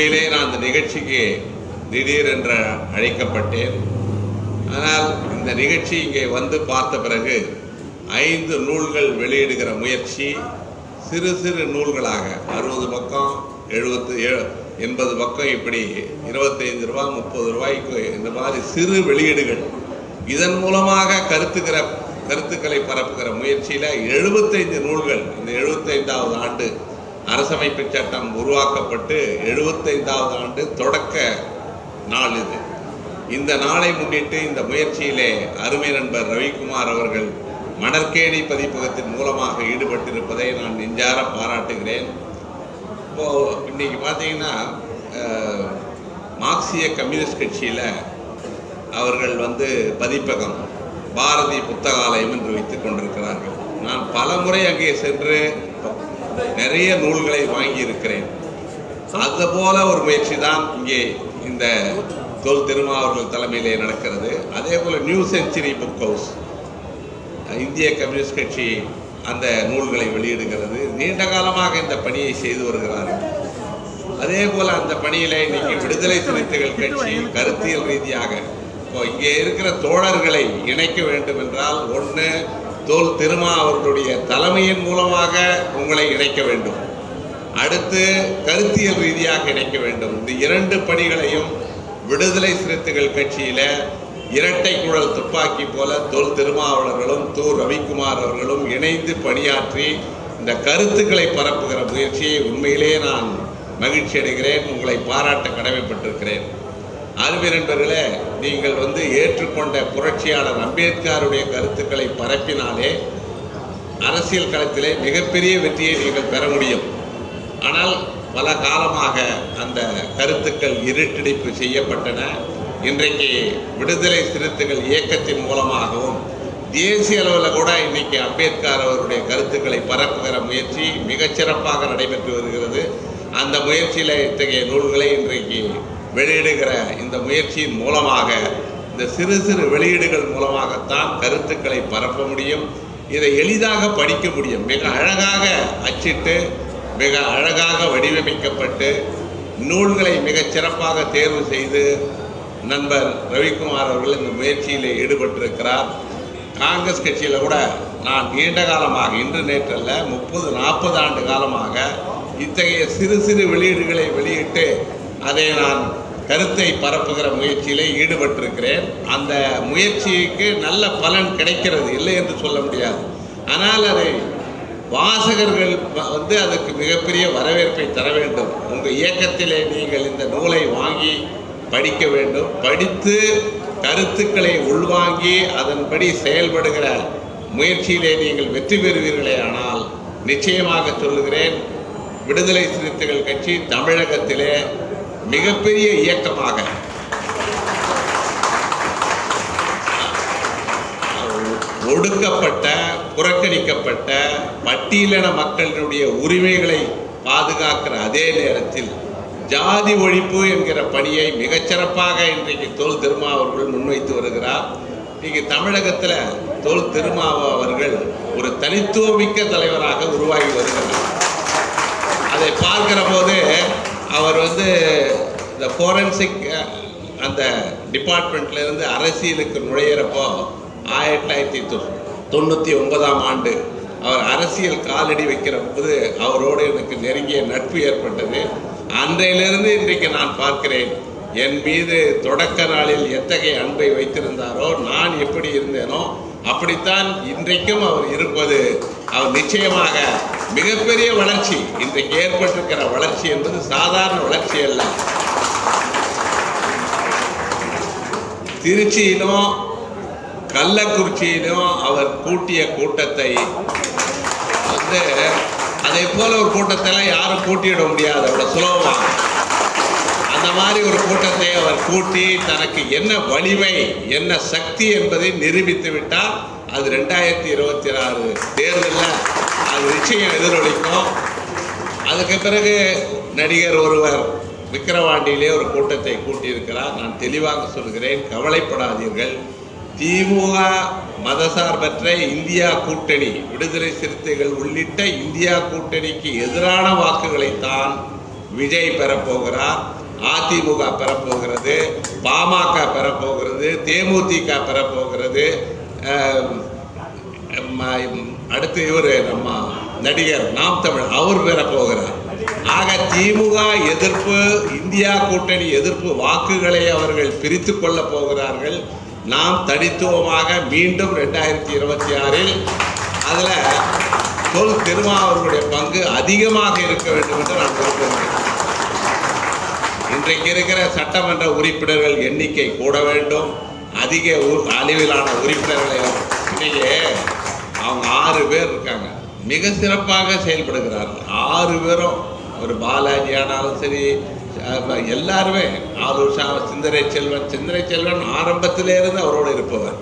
உண்மையிலே நான் அந்த நிகழ்ச்சிக்கு திடீரென்று அழைக்கப்பட்டேன். ஆனால் இந்த நிகழ்ச்சி இங்கே வந்து பார்த்த பிறகு ஐந்து நூல்கள் வெளியிடுகிற முயற்சி சிறு சிறு நூல்களாக அறுபது பக்கம் எழுபத்து எண்பது பக்கம் இப்படி இருபத்தைந்து ரூபா முப்பது ரூபாய்க்கு இந்த மாதிரி சிறு வெளியீடுகள். இதன் மூலமாக கருத்துக்கிற கருத்துக்களை பரப்புகிற முயற்சியில் எழுபத்தைந்து நூல்கள் இந்த எழுபத்தைந்தாவது ஆண்டு அரசமைப்பு சட்டம் உருவாக்கப்பட்டு எழுபத்தைந்தாவது ஆண்டு தொடக்க நாள் இது. இந்த நாளை முன்னிட்டு இந்த முயற்சியிலே அருமை நண்பர் ரவிக்குமார் அவர்கள் மணற்கேணி பதிப்பகத்தின் மூலமாக ஈடுபட்டிருப்பதை நான் நெஞ்சார பாராட்டுகிறேன். இப்போது இன்னைக்கு பார்த்தீங்கன்னா மார்க்சிய கம்யூனிஸ்ட் கட்சியில் அவர்கள் வந்து பதிப்பகம் பாரதி புத்தகாலயம் என்று வைத்துக் கொண்டிருக்கிறார்கள். நான் பல முறை அங்கே சென்று நிறைய நூல்களை வாங்கி இருக்கிறேன் அது போல ஒரு முயற்சி தான் இங்கே இந்த தொல் திருமாவர்கள் தலைமையிலே நடக்கிறது. அதே போல நியூ செஞ்சுரி புக் ஹவுஸ் இந்திய கம்யூனிஸ்ட் கட்சி அந்த நூல்களை வெளியிடுகிறது. நீண்ட காலமாக இந்த பணியை செய்து வருகிறார்கள். அதே போல அந்த பணியில இன்னைக்கு விடுதலை சிறுத்தைகள் கட்சி கருத்தியல் ரீதியாக இப்போ இங்கே இருக்கிற தோழர்களை இணைக்க வேண்டும் என்றால் ஒன்று தோல் திருமா அவர்களுடைய தலைமையின் மூலமாக உங்களை இணைக்க வேண்டும். அடுத்து கருத்தியல் ரீதியாக இணைக்க வேண்டும். இந்த இரண்டு பணிகளையும் விடுதலை சிறுத்தைகள் கட்சியில் இரட்டை குழல் துப்பாக்கி போல தொல் திருமாவளர்களும் து ரவிக்குமார் அவர்களும் இணைந்து பணியாற்றி இந்த கருத்துக்களை பரப்புகிற முயற்சியை உண்மையிலே நான் மகிழ்ச்சி அடைகிறேன் உங்களை பாராட்ட கடமைப்பட்டிருக்கிறேன். அருமை நண்பர்களே நீங்கள் வந்து ஏற்றுக்கொண்ட புரட்சியாளர் அம்பேத்கருடைய கருத்துக்களை பரப்பினாலே அரசியல் களத்திலே மிகப்பெரிய வெற்றியை நீங்கள் பெற முடியும். ஆனால் பல காலமாக அந்த கருத்துக்கள் இருட்டடிப்பு செய்யப்பட்டன. இன்றைக்கு விடுதலை சிறுத்தைகள் இயக்கத்தின் மூலமாகவும் தேசிய அளவில் கூட இன்னைக்கு அம்பேத்கர் அவருடைய கருத்துக்களை பரப்புகிற முயற்சி மிகச்சிறப்பாக நடைபெற்று வருகிறது. அந்த முயற்சியில் இத்தகைய நூல்களை இன்றைக்கு வெளியிடுகிற இந்த முயற்சியின் மூலமாக இந்த சிறு சிறு வெளியீடுகள் மூலமாகத்தான் கருத்துக்களை பரப்ப முடியும். இதை எளிதாக படிக்க முடியும். மிக அழகாக அச்சிட்டு மிக அழகாக வடிவமைக்கப்பட்டு நூல்களை மிகச் சிறப்பாக தேர்வு செய்து நண்பர் ரவிக்குமார் அவர்கள் இந்த முயற்சியில் ஈடுபட்டிருக்கிறார். காங்கிரஸ் கட்சியில் கூட நான் நீண்ட காலமாக இன்று நேற்றல்ல முப்பது நாற்பது ஆண்டு காலமாக இத்தகைய சிறு சிறு வெளியீடுகளை வெளியிட்டு அதை நான் கருத்தை பரப்புகிற முயற்சியிலே ஈடுபட்டிருக்கிறேன். அந்த முயற்சிக்கு நல்ல பலன் கிடைக்கிறது இல்லை என்று சொல்ல முடியாது. ஆனால் அதை வாசகர்கள் வந்து அதுக்கு மிகப்பெரிய வரவேற்பை தர வேண்டும். உங்கள் இயக்கத்திலே நீங்கள் இந்த நூலை வாங்கி படிக்க வேண்டும். படித்து கருத்துக்களை உள்வாங்கி அதன்படி செயல்படுகிற முயற்சியிலே நீங்கள் வெற்றி பெறுவீர்களே ஆனால் நிச்சயமாக சொல்லுகிறேன் விடுதலை சிறுத்தைகள் கட்சி தமிழகத்திலே மிகப்பெரிய இயக்கமாக. ஒடுக்கப்பட்ட புறக்கணிக்கப்பட்ட பட்டியலின மக்களினுடைய உரிமைகளை பாதுகாக்கிற அதே நேரத்தில் ஜாதி ஒழிப்பு என்கிற பணியை மிகச்சிறப்பாக இன்றைக்கு தோல் திருமா அவர்கள் முன்வைத்து வருகிறார். இன்றைக்கு தமிழகத்தில் தோல் திருமாவா அவர்கள் ஒரு தனித்துவமிக்க தலைவராக உருவாகி வருகிறார். அதை பார்க்கிற போது அவர் வந்து இந்த ஃபோரன்சிக் அந்த டிபார்ட்மெண்ட்லேருந்து அரசியலுக்கு நுழையிறப்போ ஆயிரத்தி தொள்ளாயிரத்தி தொ- தொண்ணூற்றி ஒன்பதாம் ஆண்டு அவர் அரசியல் காலடி வைக்கிற போது அவரோடு எனக்கு நெருங்கிய நட்பு ஏற்பட்டது. அன்றையிலிருந்து இன்றைக்கு நான் பார்க்கிறேன் என் மீது தொடக்க நாளில் எத்தகைய அன்பை வைத்திருந்தாரோ நான் எப்படி இருந்தேனோ அப்படித்தான் இன்றைக்கும் அவர் இருப்பது. அவர் நிச்சயமாக மிகப்பெரிய வளர்ச்சி. இன்றைக்கு ஏற்பட்டிருக்கிற வளர்ச்சி என்பது சாதாரண வளர்ச்சி அல்ல. திருச்சியிலும் கள்ளக்குறிச்சியிலும் அவர் கூட்டிய கூட்டத்தை வந்து அதே போல ஒரு கூட்டத்தெல்லாம் யாரும் கூட்டிவிட முடியாது. அவ்வளோ சுலபமாக அந்த மாதிரி ஒரு கூட்டத்தை அவர் கூட்டி தனக்கு என்ன வலிமை என்ன சக்தி என்பதை நிரூபித்து விட்டால் அது ரெண்டாயிரத்தி இருபத்தி ஆறு தேர்தலில். அது நிச்சயம் எதிரொலிக்கும். அதுக்கு பிறகு நடிகர் ஒருவர் விக்கிரவாண்டியிலே ஒரு கூட்டத்தை கூட்டியிருக்கிறார். நான் தெளிவாக சொல்கிறேன் கவலைப்படாதீர்கள். திமுக மதசார்பற்ற இந்தியா கூட்டணி விடுதலை சிறுத்தைகள் உள்ளிட்ட இந்தியா கூட்டணிக்கு எதிரான வாக்குகளைத்தான் விஜய் பெறப்போகிறார். அதிமுக பெறப்போகிறது பாமக பெறப்போகிறது தேமுதிக பெறப்போகிறது. அடுத்து இவர் நம்ம நடிகர் நாம் தமிழ் அவர் பெற போகிறார். ஆக திமுக எதிர்ப்பு இந்தியா கூட்டணி எதிர்ப்பு வாக்குகளை அவர்கள் பிரித்து கொள்ள போகிறார்கள். நாம் தனித்துவமாக மீண்டும் ரெண்டாயிரத்தி இருபத்தி ஆறில் அதில் தொல் திருமாவர்களுடைய பங்கு அதிகமாக இருக்க வேண்டும் என்று நான் விரும்புகிறேன். இன்றைக்கு இருக்கிற சட்டமன்ற உறுப்பினர்கள் எண்ணிக்கை கூட வேண்டும். அதிக உ- அளவிலான உறுப்பினர்களை இன்றைக்கு அவங்க ஆறு பேர் இருக்காங்க. மிக சிறப்பாக செயல்படுகிறார்கள். ஆறு பேரும் ஒரு பாலாஜி ஆனாலும் சரி எல்லாருமே ஆலூஷா சிந்தரை செல்வன் சிந்தரை செல்வன் ஆரம்பத்திலே இருந்து அவரோடு இருப்பவர்.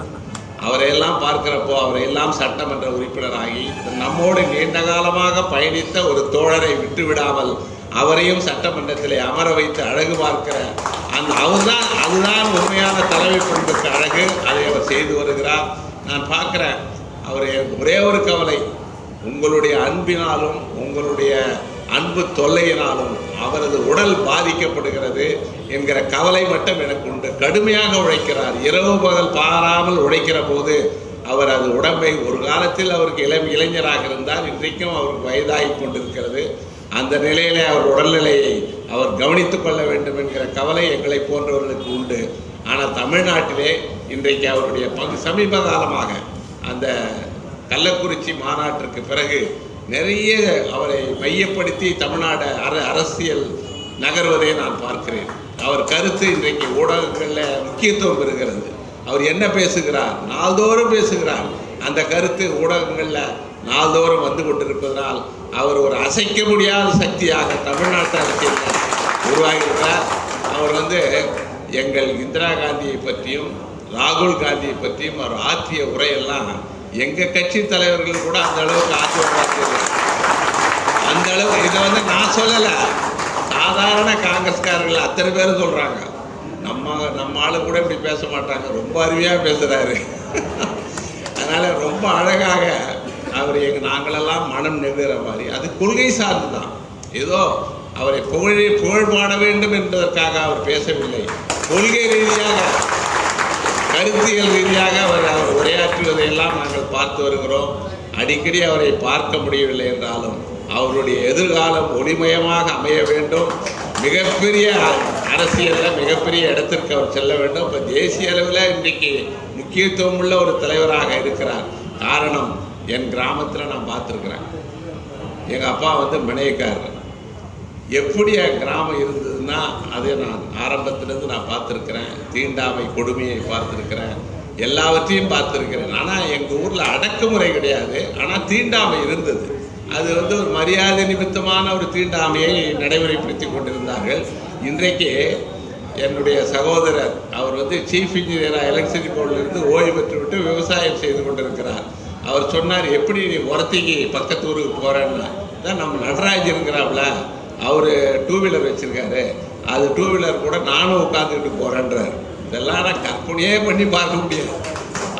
அவரையெல்லாம் பார்க்கிறப்போ அவரையெல்லாம் சட்டமன்ற உறுப்பினராகி நம்மோடு நீண்ட காலமாக பயணித்த ஒரு தோழரை விட்டு விடாமல் அவரையும் சட்டமன்றத்திலே அமர வைத்து அழகு பார்க்கிற அந்த அவர்தான் அதுதான் உண்மையான தலைமை பண்புக்கு அழகு. அதை அவர் செய்து வருகிறார். நான் பார்க்குறேன். அவர் ஒரே ஒரு கவலை உங்களுடைய அன்பினாலும் உங்களுடைய அன்பு தொல்லையினாலும் அவரது உடல் பாதிக்கப்படுகிறது என்கிற கவலை மட்டும் எனக்கு உண்டு. கடுமையாக உழைக்கிறார். இரவு பகல் பாராமல் உழைக்கிற போது அவர் அது உடம்பை ஒரு காலத்தில் அவருக்கு இளம் இளைஞராக இருந்தார். இன்றைக்கும் அவருக்கு வயதாகி கொண்டிருக்கிறது. அந்த நிலையிலே அவர் உடல்நிலையை அவர் கவனித்துக் கொள்ள வேண்டும் என்கிற கவலை எங்களை போன்றவர்களுக்கு உண்டு. ஆனால் தமிழ்நாட்டிலே இன்றைக்கு அவருடைய பங்கு சமீப காலமாக அந்த கள்ளக்குறிச்சி மாநாட்டிற்கு பிறகு நிறைய அவரை மையப்படுத்தி தமிழ்நாடு அர அரசியல் நகர்வதை நான் பார்க்கிறேன். அவர் கருத்து இன்றைக்கு ஊடகங்களில் முக்கியத்துவம் பெறுகிறது. அவர் என்ன பேசுகிறார்? நாள்தோறும் பேசுகிறார். அந்த கருத்து ஊடகங்களில் நாள்தோறும் வந்து கொண்டிருப்பதனால் அவர் ஒரு அசைக்க முடியாத சக்தியாக தமிழ்நாட்டு அரசியலில் உருவாகியிருக்கிறார். அவர் வந்து எங்கள் இந்திரா காந்தியை பற்றியும் ராகுல் காந்தியை பற்றியும் அவர் ஆற்றிய உரையெல்லாம் எங்கள் கட்சி தலைவர்கள் கூட அந்த அளவுக்கு ஆற்றி அந்த அளவு இதை வந்து நான் சொல்லலை. சாதாரண காங்கிரஸ்காரர்கள் அத்தனை பேரும் சொல்கிறாங்க நம்ம நம்ம ஆளு கூட இப்படி பேச மாட்டாங்க. ரொம்ப அருமையாக பேசுகிறாரு அதனால் ரொம்ப அழகாக அவர் எங்கள் நாங்களெல்லாம் மனம் நெகிற மாதிரி அது கொள்கை சார்ந்து தான் ஏதோ அவரை புகழ் புகழ் பாட வேண்டும் என்பதற்காக அவர் பேசவில்லை. கொள்கை ரீதியாக கருத்தியல் ரீதியாக அவர் அவர் உரையாற்றுவதையெல்லாம் நாங்கள் பார்த்து வருகிறோம். அடிக்கடி அவரை பார்க்க முடியவில்லை என்றாலும் அவருடைய எதிர்காலம் ஒளிமயமாக அமைய வேண்டும். மிகப்பெரிய அரசியலில் மிகப்பெரிய இடத்திற்கு அவர் செல்ல வேண்டும். இப்போ தேசிய அளவில் இன்றைக்கு முக்கியத்துவம் உள்ள ஒரு தலைவராக இருக்கிறார். காரணம் என் கிராமத்தில் நான் பார்த்துருக்குறேன். எங்கள் அப்பா வந்து மினையக்காரர் எப்படி என் கிராமம் நான் அதை நான் ஆரம்பத்திலேருந்து நான் பார்த்துருக்கிறேன். தீண்டாமை கொடுமையை பார்த்துருக்கிறேன். எல்லாவற்றையும் பார்த்துருக்கிறேன். ஆனால் எங்கள் ஊரில் அடக்குமுறை கிடையாது. ஆனால் தீண்டாமை இருந்தது. அது வந்து ஒரு மரியாதை நிமித்தமான ஒரு தீண்டாமையை நடைமுறைப்படுத்தி கொண்டிருந்தார்கள். இன்றைக்கு என்னுடைய சகோதரர் அவர் வந்து சீஃப் இன்ஜினியராக எலக்ட்ரிசிட்டி போர்டிலிருந்து ஓய்வு பெற்றுவிட்டு விவசாயம் செய்து கொண்டிருக்கிறார். அவர் சொன்னார் எப்படி நீ உரத்திக்கு பக்கத்து ஊருக்கு போகிறேன்னா தான் நம்ம நடராஜ் இருக்கிறாப்ல. அவர் டூ வீலர் வச்சுருக்காரு. அது டூ வீலர் கூட நானும் உட்காந்துக்கிட்டு போகிறேன்றார் இதெல்லாம் நான் கற்பனையே பண்ணி பார்க்க முடியாது.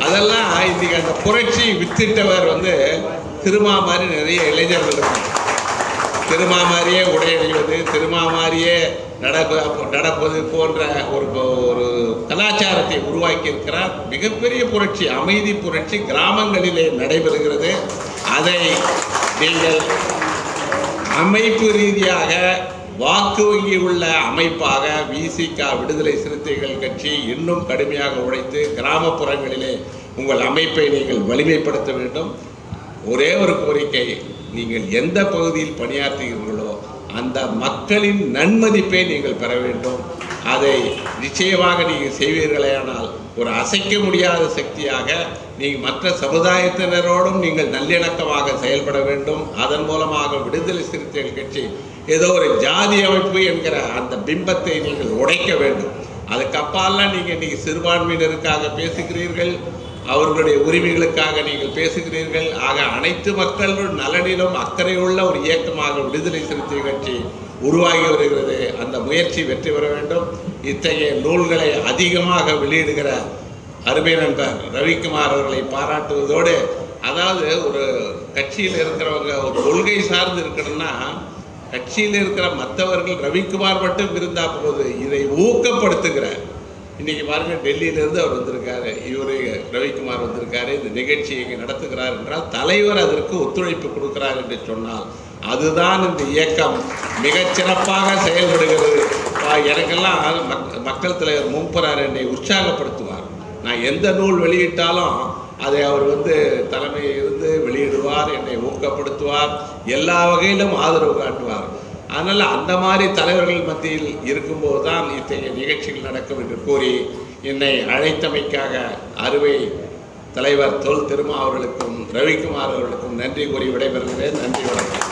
அதெல்லாம் இன்றைக்கி அந்த புரட்சி வித்திட்டவர் வந்து திருமா மாதிரி நிறைய இளைஞர்கள் இருக்காங்க. திருமா மாதிரியே உடை அணிவது திருமா மாதிரியே நடப்ப நடப்பது போன்ற ஒரு ஒரு கலாச்சாரத்தை உருவாக்கியிருக்கிறார். மிகப்பெரிய புரட்சி அமைதி புரட்சி கிராமங்களிலே நடைபெறுகிறது. அதை நீங்கள் அமைப்பு ரீதியாக வாக்கு வங்கி உள்ள அமைப்பாக விசிகா விடுதலை சிறுத்தைகள் கட்சி இன்னும் கடுமையாக உழைத்து கிராமப்புறங்களிலே உங்கள் அமைப்பை நீங்கள் வலிமைப்படுத்த வேண்டும். ஒரே ஒரு கோரிக்கை நீங்கள் எந்த பகுதியில் பணியாற்றுகிறீர்களோ அந்த மக்களின் நன்மதிப்பை நீங்கள் பெற வேண்டும். அதை நிச்சயமாக நீங்கள் செய்வீர்களேயானால் ஒரு அசைக்க முடியாத சக்தியாக நீங்கள் மற்ற சமுதாயத்தினரோடும் நீங்கள் நல்லிணக்கமாக செயல்பட வேண்டும். அதன் மூலமாக விடுதலை சிறுத்தைகள் கட்சி ஏதோ ஒரு ஜாதி அமைப்பு என்கிற அந்த பிம்பத்தை நீங்கள் உடைக்க வேண்டும். அதுக்கு அப்பாலாம் நீங்கள் இன்றைக்கி சிறுபான்மையினருக்காக பேசுகிறீர்கள். அவர்களுடைய உரிமைகளுக்காக நீங்கள் பேசுகிறீர்கள். ஆக அனைத்து மக்கள் நலனிலும் அக்கறையுள்ள ஒரு இயக்கமாக விடுதலை சிறுத்தை கட்சி உருவாகி வருகிறது. அந்த முயற்சி வெற்றி பெற வேண்டும். இத்தகைய நூல்களை அதிகமாக வெளியிடுகிற அருமை நண்பர் ரவிக்குமார் அவர்களை பாராட்டுவதோடு அதாவது ஒரு கட்சியில் இருக்கிறவங்க ஒரு கொள்கை சார்ந்து இருக்கணும்னா கட்சியில் இருக்கிற மற்றவர்கள் ரவிக்குமார் மட்டும் இருந்தா போது இதை ஊக்கப்படுத்துகிற இன்னைக்கு பாருங்க டெல்லியிலேருந்து அவர் வந்திருக்காரு. இவரு ரவிக்குமார் வந்திருக்காரு. இந்த நிகழ்ச்சியை இங்கே நடத்துகிறார் என்றால் தலைவர் அதற்கு ஒத்துழைப்பு கொடுக்கிறார் என்று சொன்னால் அதுதான் இந்த இயக்கம். மிகச்சிறப்பாக செயல்படுகிறது. எனக்கெல்லாம் மக்- மக்கள் தலைவர் மும்பரார் என்னை உற்சாகப்படுத்துவார். நான் எந்த நூல் வெளியிட்டாலும் அதை அவர் வந்து தலைமையில் இருந்து வெளியிடுவார் என்னை ஊக்கப்படுத்துவார் எல்லா வகையிலும் ஆதரவு காட்டுவார். அதனால் அந்த மாதிரி தலைவர்கள் மத்தியில் இருக்கும்போது தான் இத்தகைய நிகழ்ச்சிகள் நடக்கும் என்று கூறி என்னை அழைத்தமைக்காக அறுவை தலைவர் தொல் திருமா அவர்களுக்கும் ரவிக்குமார் அவர்களுக்கும் நன்றி கூறி விடைபெறுகிறேன். நன்றி வணக்கம்.